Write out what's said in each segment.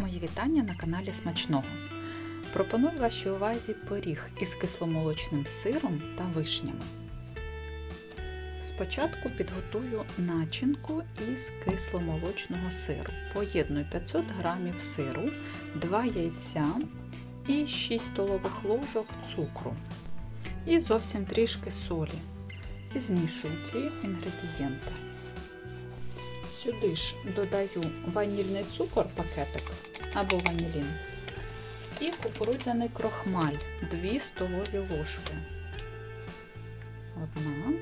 Мої вітання на каналі Смачного. Пропоную вашій увазі пиріг із кисломолочним сиром та вишнями. Спочатку підготую начинку із кисломолочного сиру. Поєдную 500 г сиру, 2 яйця і 6 столових ложок цукру. І зовсім трішки солі. І змішую ці інгредієнти. Сюди ж додаю ванільний цукор пакетик або ванілін і кукурудзяний крохмаль 2 столові ложки. Одна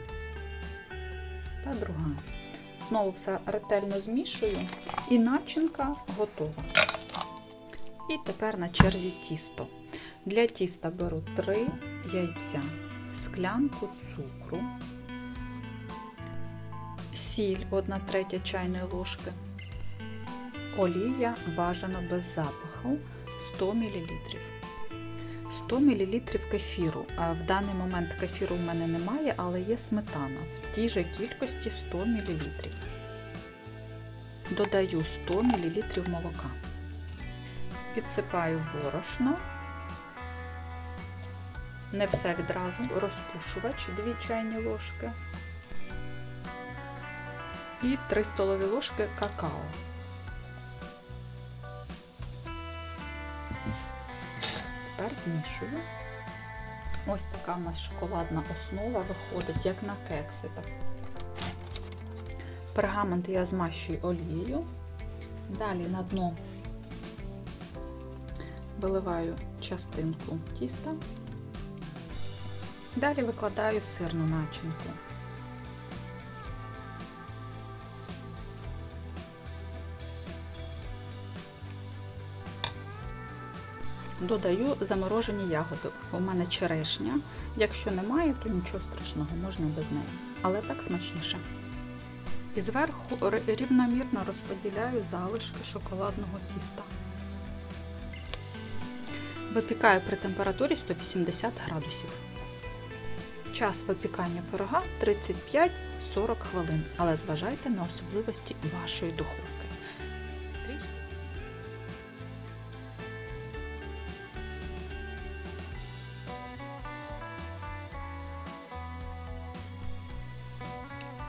та друга. Знову все ретельно змішую і начинка готова. І тепер на черзі тісто. Для тіста беру 3 яйця, склянку цукру, сіль 1 третя чайної ложки, олія бажано без запаху 100 мл. 100 мл кефіру. В даний момент кефіру в мене немає, але є сметана в тій же кількості 100 мл. Додаю 100 мл молока. Підсипаю борошно. Не все відразу. Розпушувач 2 чайні ложки. І 3 столові ложки какао. Тепер змішую. Ось така у нас шоколадна основа виходить, як на кекси. Так. Пергамент я змащую олією. Далі на дно виливаю частинку тіста. Далі викладаю сирну начинку. Додаю заморожені ягоди. У мене черешня. Якщо немає, то нічого страшного, можна без неї. Але так смачніше. І зверху рівномірно розподіляю залишки шоколадного тіста. Випікаю при температурі 180 градусів. Час випікання пирога 35-40 хвилин, але зважайте на особливості вашої духовки.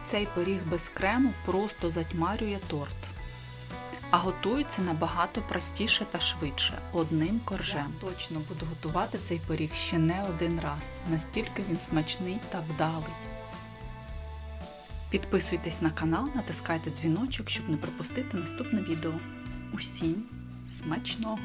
Цей пиріг без крему просто затьмарює торт. А готується набагато простіше та швидше одним коржем. Я точно буду готувати цей пиріг ще не один раз, настільки він смачний та вдалий. Підписуйтесь на канал, натискайте дзвіночок, щоб не пропустити наступне відео. Усім смачного!